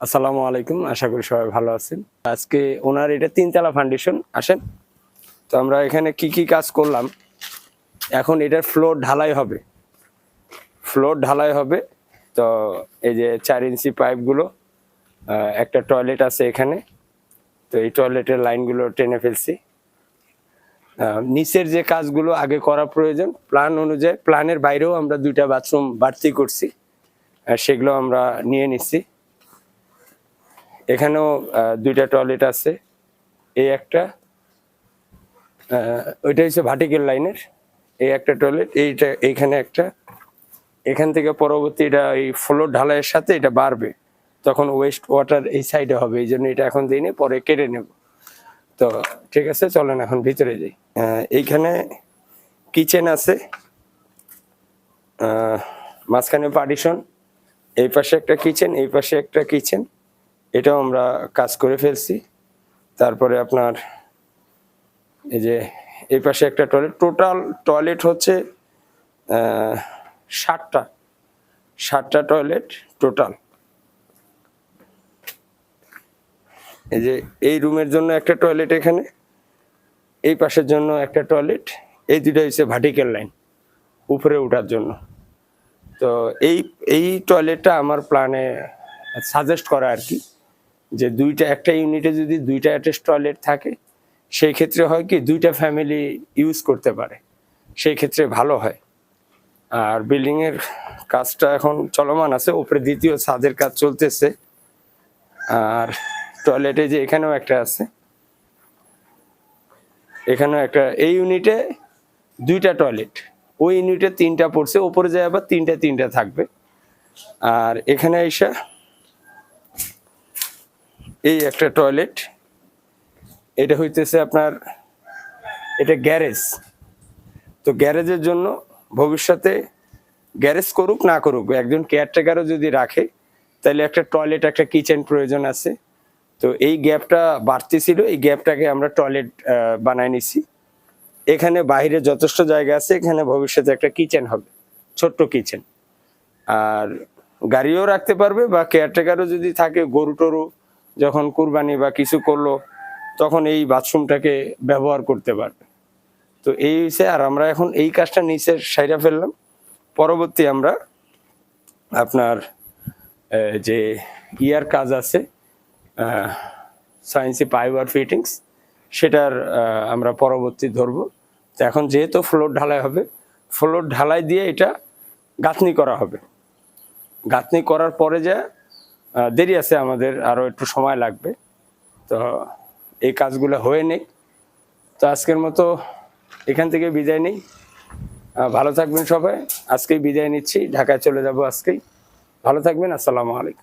আসসালামু আলাইকুম, আশা করি সবাই ভালো আছেন। আজকে ওনার এটা তিনতলা ফাউন্ডেশন আসেন। তো আমরা এখানে কি কি কাজ করলাম? এখন এটার ফ্লোর ঢালাই হবে। ফ্লোর ঢালাই হবে। তো এই যে চার ইঞ্চি পাইপগুলো একটা টয়লেট আছে এখানে। তো এই টয়লেটের লাইনগুলো টেনে ফেলছি। নিচের যে কাজগুলো আগে করা প্রয়োজন প্ল্যান অনুযায়ী প্ল্যানের বাইরেও আমরা দুইটা বাথরুম বাড়তি করছি। সেগুলো আমরা নিয়ে নিচ্ছি। এখানেও দুইটা টয়লেট আছে। এই একটা ওইটা হচ্ছে ভার্টিক্যাল লাইনের। এই একটা টয়লেট, এইটা, এইখানে একটা। এখান থেকে পরবর্তী এটা, এই ফ্লোর ঢালাইয়ের সাথে এটা বাড়বে। তখন ওয়েস্ট ওয়াটার এই সাইডে হবে, এই জন্য এটা এখন দিইনি, পরে কেটে নেব। তো, ঠিক আছে, চলেন এখন ভিতরে যাই। এইখানে কিচেন আছে। মাঝখানে পার্টিশন এই পাশে একটা কিচেন এই পাশে একটা কিচেন এটাও আমরা কাজ করে ফেলছি। তারপরে আপনার এই যে এই পাশে একটা টয়লেট টোটাল টয়লেট হচ্ছে ষাটটা। ষাটটা টয়লেট টোটাল এই যে এই রুমের জন্য একটা টয়লেট এখানে, এই পাশের জন্য একটা টয়লেট এই দুটো হচ্ছে ভার্টিক্যাল লাইন উপরে ওঠার জন্য। তো এই এই টয়লেটটা আমার প্ল্যানে সাজেস্ট করা আর কি। যে দুইটা, একটা ইউনিটে যদি দুইটা অ্যাটাচ টয়লেট থাকে, সেই ক্ষেত্রে হয় কি দুইটা ফ্যামিলি ইউজ করতে পারে। সেই ক্ষেত্রে ভালো হয়। আর বিল্ডিং এর কাজটা এখন চলমান আছে উপরে দ্বিতীয় ছাদের কাজ চলতেছে। আর টয়লেটে যে এখানেও একটা আছে। এখানেও একটা, এই ইউনিটে দুইটা টয়লেট ওই ইউনিটে তিনটা পড়ছে, ওপরে যায় আবার তিনটা তিনটা থাকবে। আর এখানে এসে এই একটা টয়লেট এটা হইতেছে আপনার, এটা গ্যারেজ তো গ্যারেজের জন্য ভবিষ্যতে গ্যারেজ করুক, না করুক, একজন কেয়ারটেকারও যদি রাখে, তাহলে একটা টয়লেট একটা কিচেন প্রয়োজন আছে। তো এই গ্যাপটা বাড়তি ছিল এই গ্যাপটাকে আমরা টয়লেট বানায় নিছি। এখানে বাইরে যথেষ্ট জায়গা আছে, এখানে ভবিষ্যতে একটা কিচেন হবে, ছোট্ট কিচেন আর গাড়িও রাখতে পারবে বা কেয়ারটেকারও যদি থাকে, গরু টরু যখন কুরবানি বা কিছু করল, তখন এই বাথরুমটাকে ব্যবহার করতে পারবে। তো এই হয়েছে আর আমরা এখন এই কাজটা নিচে সাইরা ফেললাম। পরবর্তী আমরা আপনার যে ইয়ার কাজ আছে সায়েন্সি পাইবার ফিটিংস সেটার আমরা পরবর্তী ধরবো। তো এখন যেহেতু ফ্লোর ঢালাই হবে ফ্লোর ঢালাই দিয়ে এটা গাঁথনি করা হবে। গাঁথনি করার পরে যা দেরি আছে, আমাদের আরও একটু সময় লাগবে। তো এই কাজগুলো হয়ে নেই। তো আজকের মতো এখান থেকে বিদায় নেই। ভালো থাকবেন সবাই। আজকেই বিদায় নিচ্ছি। ঢাকায় চলে যাব আজকেই। ভালো থাকবেন। আসসালামু আলাইকুম।